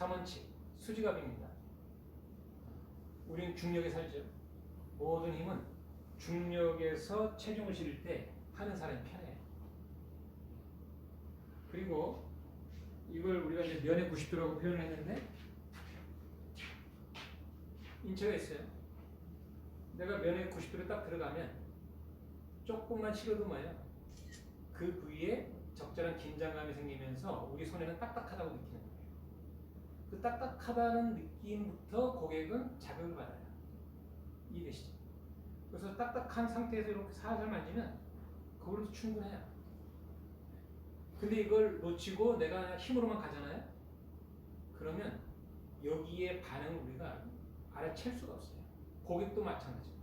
3원칙 수지갑입니다. 우리는 중력에 살죠. 모든 힘은 중력에서 체중을 실을 때 하는 사람이 편해요. 그리고 이걸 우리가 이제 면의 90도라고 표현을 했는데 인체가 있어요. 내가 면의 90도로 딱 들어가면 조금만 식어도 뭐예요? 그 부위에 적절한 긴장감이 생기면서 우리 손에는 딱딱하다고 느끼는 거예요. 그 딱딱하다는 느낌부터 고객은 자극을 받아요. 이해되시죠? 그래서 딱딱한 상태에서 이렇게 살살 만지면 그걸로 충분해요. 근데 이걸 놓치고 내가 힘으로만 가잖아요? 그러면 여기에 반응을 우리가 알아챌 수가 없어요. 고객도 마찬가지고.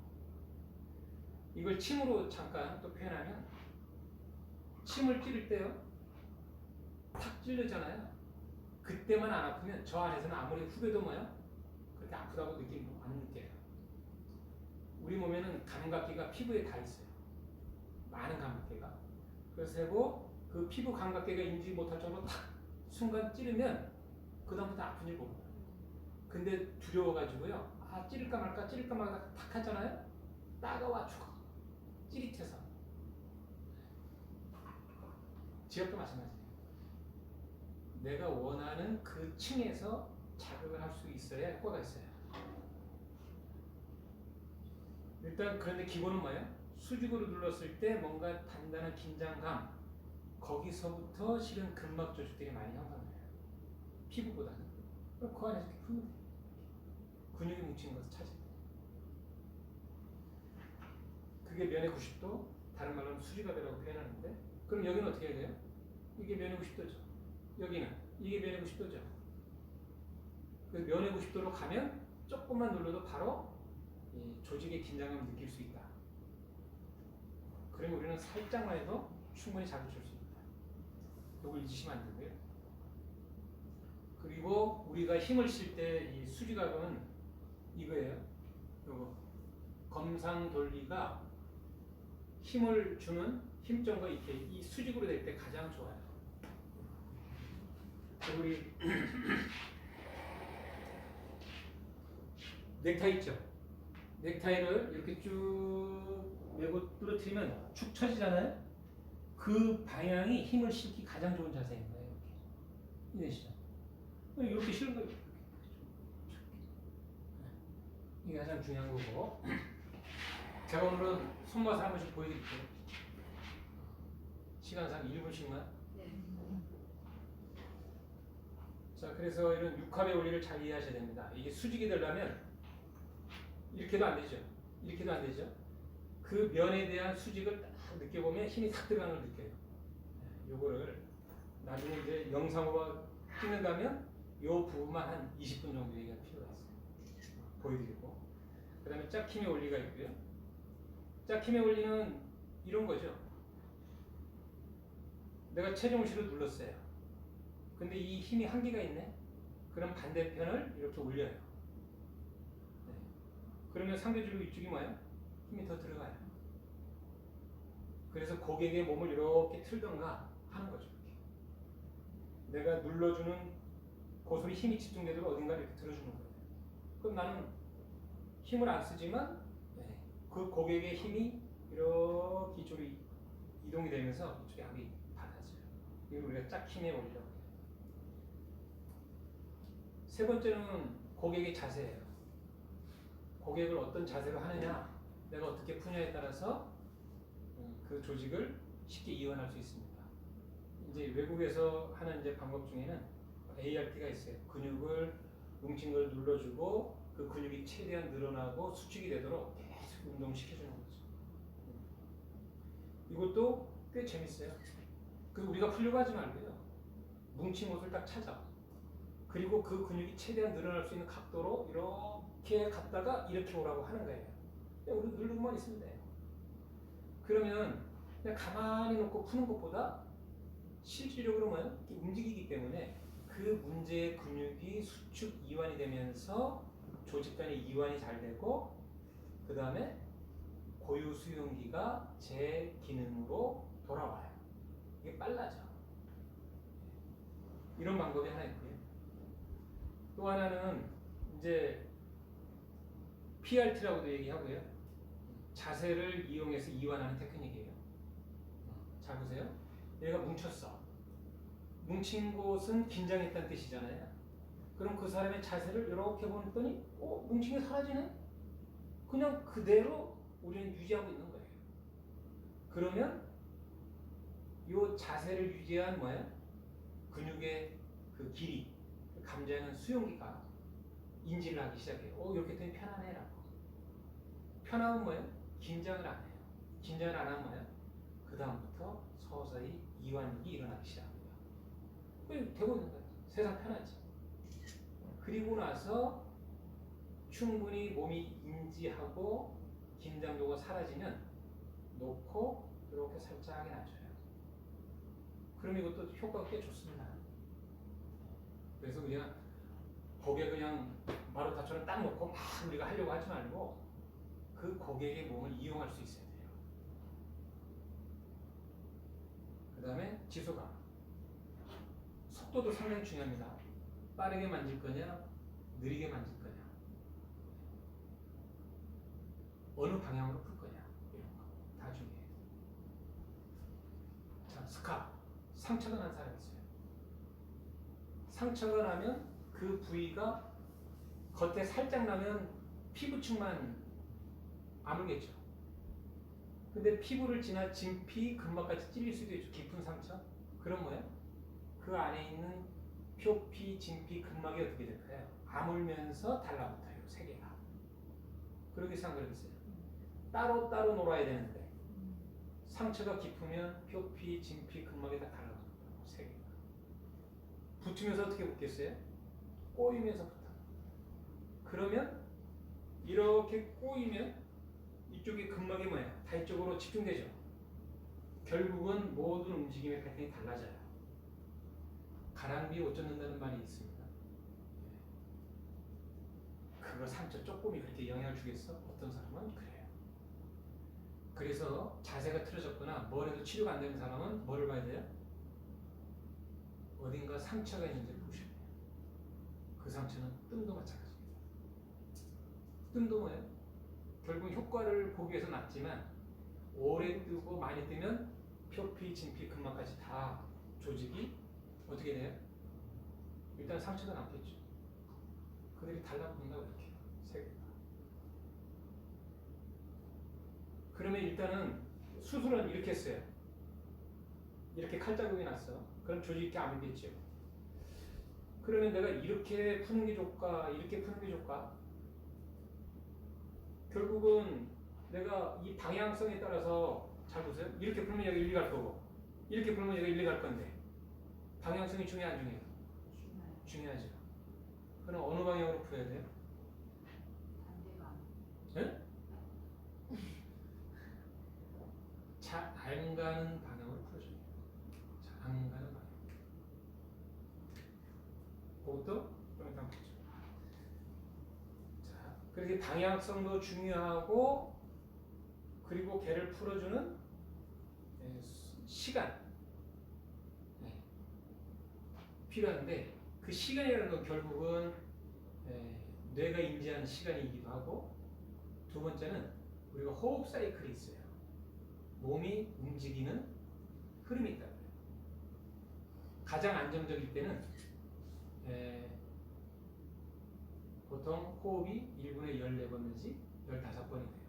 이걸 침으로 잠깐 또 표현하면 침을 찌를 때요. 탁 찌르잖아요. 그때만 안 아프면 저 안에서는 아무리 후배도 뭐야? 그렇게 아프다고 느끼는 거안 느껴요. 우리 몸에는 감각기가 피부에 다 있어요. 많은 감각기가. 그래서 그 피부 감각계가 인지 못할 정도로 탁 순간 찌르면 그다음부터 아픈 일 봅니다. 근데 두려워가지고요. 아 찌를까 말까 찌를까 말까 탁 하잖아요. 따가워 죽어. 찌릿해서. 지역도 마찬가지예요. 내가 원하는 그 층에서 자극을 할 수 있어야 효과가 있어요. 일단 그런데 기본은 뭐예요? 수직으로 눌렀을 때 뭔가 단단한 긴장감 거기서부터 실은 근막 조직들이 많이 형성돼요. 피부보다는. 그럼 그 안에서 이렇게 풀면 돼요. 근육이 뭉친 것을 때. 그게 면의 90도, 다른 말로는 수지갑이라고 표현하는데, 그럼 여기는 어떻게 해야 돼요? 이게 면의 90도죠. 여기는 이게 면의 90도죠. 그 면의 90도로 가면 조금만 눌러도 바로 이 조직의 긴장감을 느낄 수 있다. 그러면 우리는 살짝만 해도 충분히 자극 줄수 있다. 이걸 잊으시면 안 되고요. 그리고 우리가 힘을 쉴때이 수지각은 이거예요. 요거 검상 돌리가 힘을 주는 힘점과 이렇게 이 수직으로 될 때 가장 좋아요. 우리 넥타이 있죠? 넥타이를 이렇게 쭉 메고 부러뜨리면 축 처지잖아요? 그 방향이 힘을 실기 가장 좋은 자세인 거예요. 이렇게. 이해되시죠? 이렇게 실은 거예요. 이게 가장 중요한 거고. 제가 오늘은 손맛을 한 번씩 보여드릴게요. 시간상 1분씩만. 자, 그래서 이런 육합의 원리를 잘 이해하셔야 됩니다. 이게 수직이 되려면 이렇게도 안 되죠. 이렇게도 안 되죠. 그 면에 대한 수직을 딱 느껴보면 힘이 탁 들어가는 걸 느껴요. 네, 요거를 나중에 이제 영상으로 찍는다면 요 부분만 한 20분 정도 얘기가 필요가 있어요. 보여드리고. 그 다음에 짝힘의 원리가 있고요. 짝힘의 원리는 이런 거죠. 내가 실어 눌렀어요. 근데 이 힘이 한계가 있네? 그럼 반대편을 이렇게 올려요. 네. 그러면 상대주로 이쪽이 뭐예요? 힘이 더 들어가요. 그래서 고객의 몸을 이렇게 틀던가 하는 거죠. 이렇게. 내가 눌러주는 고소리 힘이 집중되도록 어딘가 이렇게 들어주는 거예요. 그럼 나는 힘을 안 쓰지만 네, 그 고객의 힘이 이렇게 이쪽으로 이- 이동이 되면서 이쪽에 압이 받아져요. 이걸 우리가 짝힘의 원리라고. 세 번째는 고객의 자세예요. 고객을 어떤 자세로 하느냐, 내가 어떻게 푸냐에 따라서 음, 그 조직을 쉽게 이완할 수 있습니다. 이제 외국에서 하는 이제 방법 중에는 ART가 있어요. 근육을 뭉친 걸 눌러주고 그 근육이 최대한 늘어나고 수축이 되도록 계속 운동시켜주는 거죠. 음. 이것도 꽤 재밌어요. 그 우리가 풀려고 하지 말고요. 뭉친 곳을 딱 찾아. 그리고 그 근육이 최대한 늘어날 수 있는 각도로 이렇게 갔다가 이렇게 오라고 하는 거예요. 그냥 우리 누르고만 있으면 돼요. 그러면 그냥 가만히 놓고 푸는 것보다 실질적으로 뭐예요? 이렇게 움직이기 때문에 그 문제의 근육이 수축 이완이 되면서 조직 간의 이완이 잘 되고 그 다음에 고유 수용기가 제 기능으로 돌아와요. 이게 빨라져. 이런 방법이 하나 있고요. 또 하나는 이제 PRT라고도 얘기하고요. 자세를 이용해서 이완하는 테크닉이에요. 잘 보세요. 얘가 뭉쳤어. 뭉친 곳은 긴장했다는 뜻이잖아요. 그럼 그 사람의 자세를 이렇게 보더니 어? 뭉친 게 사라지네? 그냥 그대로 우리는 유지하고 있는 거예요. 그러면 이 자세를 유지한 뭐야? 근육의 그 길이, 그 감지하는 수용기가 인지를 하기 시작해요. 어, 이렇게 되면 편안해라고. 편하면 뭐예요? 긴장을 안 해요. 긴장을 안 하면 뭐예요? 그 다음부터 서서히 이완력이 일어나기 시작합니다. 그게 되고 있는 거예요. 세상 편하지. 그리고 나서 충분히 몸이 인지하고 긴장도가 사라지면 놓고 이렇게 살짝 놔줘요. 그럼 이것도 효과가 꽤 좋습니다. 그래서 그냥 고개 그냥 마루타처럼 딱 놓고 막 우리가 하려고 하지 말고 그 고객의 몸을 이용할 수 있어야 돼요. 그 다음에 지소감. 속도도 상당히 중요합니다. 빠르게 만질 거냐, 느리게 만질 거냐. 어느 방향으로 풀 거냐, 이런 거 다 중요해요. 자, 스카. 상처가 난 사람이 있어요. 상처가 나면 그 부위가 겉에 살짝 나면 피부층만 아물겠죠. 근데 피부를 지나 진피, 근막까지 찔릴 수도 있죠. 깊은 상처. 그럼 뭐야? 그 안에 있는 표피, 진피, 근막이 어떻게 될까요? 아물면서 달라붙어요. 세 개가. 안 그러겠어요? 따로따로 놀아야 되는데 상처가 깊으면 표피, 진피, 근막이 다 달라붙어요. 붙으면서 어떻게 붙겠어요? 꼬이면서 붙어. 그러면 이렇게 꼬이면 이쪽이 근막이 뭐예요? 다 이쪽으로 집중되죠. 결국은 모든 움직임의 패턴이 달라져요. 가랑비에 옷 젖는다는 말이 있습니다. 그거 상처 조금이 그렇게 영향을 주겠어? 어떤 사람은 그래요. 그래서 자세가 틀어졌거나 뭘 해도 치료가 안 되는 사람은 뭐를 봐야 돼요? 상처가 있는지를 보셔야 돼요. 그 상처는 뜸도 마찬가지입니다. 뜸도 뭐예요? 결국 효과를 보기 위해서 낫지만 오래 뜨고 많이 뜨면 표피, 진피, 근막까지 다 조직이 어떻게 돼요? 일단 상처가 남겠죠. 그들이 달라붙는다고 이렇게 세 개가. 그러면 일단은 수술은 이렇게 했어요. 이렇게 칼자국이 났어. 그럼 조직이 아물겠죠. 그러면 내가 이렇게 푸는 게 좋을까? 이렇게 푸는 게 좋을까? 결국은 내가 이 방향성에 따라서 잘 보세요. 이렇게 풀면 여기 일리 갈 거고, 이렇게 풀면 여기 일리 갈 건데 방향성이 중요해 안 중요해요? 중요하죠. 그럼 어느 방향으로 풀어야 돼요? 네? 잘 안 가는 방향으로 풀어줘요. 잘 안 가는 방향. 좀 이따 보죠. 자, 그렇게 방향성도 중요하고 그리고 걔를 풀어주는 예, 수- 시간 네, 필요한데 그 시간이라는 건 결국은 예, 뇌가 인지하는 시간이기도 하고 두 번째는 우리가 호흡 사이클이 있어요. 몸이 움직이는 흐름이 있다고요. 가장 안정적일 때는 에, 보통 호흡이 1분에 14번 내지 15번이 돼요.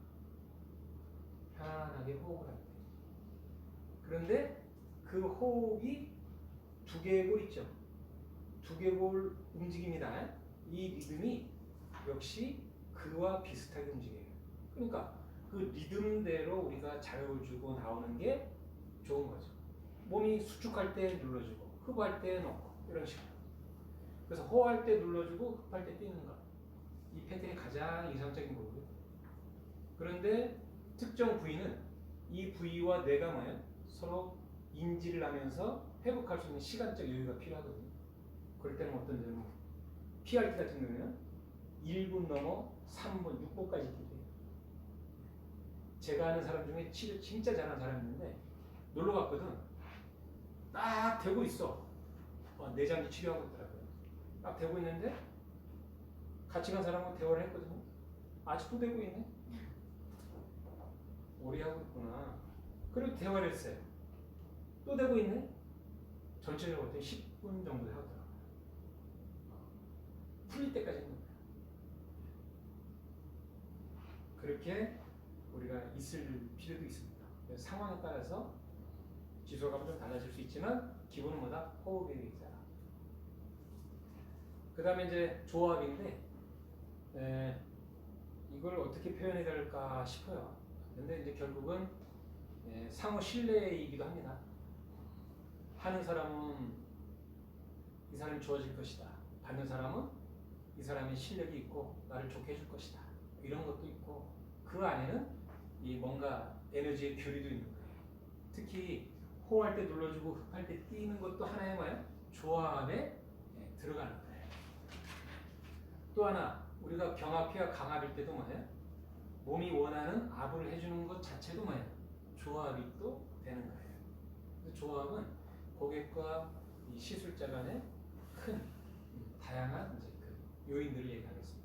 편안하게 호흡을 할 때. 그런데 그 호흡이 두개골 있죠. 두개골 움직임이다. 이 리듬이 역시 그와 비슷하게 움직여요. 그러니까 그 리듬대로 우리가 자극을 주고 나오는 게 좋은 거죠. 몸이 수축할 때 눌러주고 흡할 때 놓고 이런 식으로. 그래서 호할 때 눌러주고 흡할 때 뛰는 것. 이 패턴이 가장 이상적인 거고요. 그런데 특정 부위는 이 부위와 뭐예요? 서로 인지를 하면서 회복할 수 있는 시간적 여유가 필요하거든요. 그럴 때는 어떤 점은 PRT 같은 경우는 1분 넘어 3분, 6분까지 뛰어요. 제가 아는 사람 중에 치료 진짜 잘하는 사람이 있는데 놀러 갔거든. 딱 대고 있어. 어, 내장기 치료하고 있더라고요. 딱 대고 있는데 같이 간 사람하고 대화를 했거든요. 아직도 되고 있네. 오래 하고 있구나. 그리고 대화를 했어요. 또 되고 있네. 전체적으로 어떤 10분 정도 하더라고요. 풀릴 때까지 했는 거예요. 그렇게 우리가 있을 필요도 있습니다. 상황에 따라서 지소가 좀 달라질 수 있지만 기본은 뭐다? 호흡에 의자. 그 다음에 이제 조합인데 에, 이걸 어떻게 표현해야 될까 싶어요. 근데 이제 결국은 에, 상호 신뢰이기도 합니다. 하는 사람은 이 사람이 좋아질 것이다. 받는 사람은 이 사람의 실력이 있고 나를 좋게 해줄 것이다. 이런 것도 있고 그 안에는 이 뭔가 에너지의 교류도 있는 거예요. 특히 호할 때 눌러주고 흡할 때 뛰는 것도 하나의 뭐예요? 거예요. 또 하나 우리가 경합이와 강압일 때도 뭐예요? 몸이 원하는 압을 해주는 것 자체도 뭐예요? 조합이 또 되는 거예요. 조합은 고객과 이 시술자 간의 큰 음, 다양한 그 요인들을 얘기하겠습니다.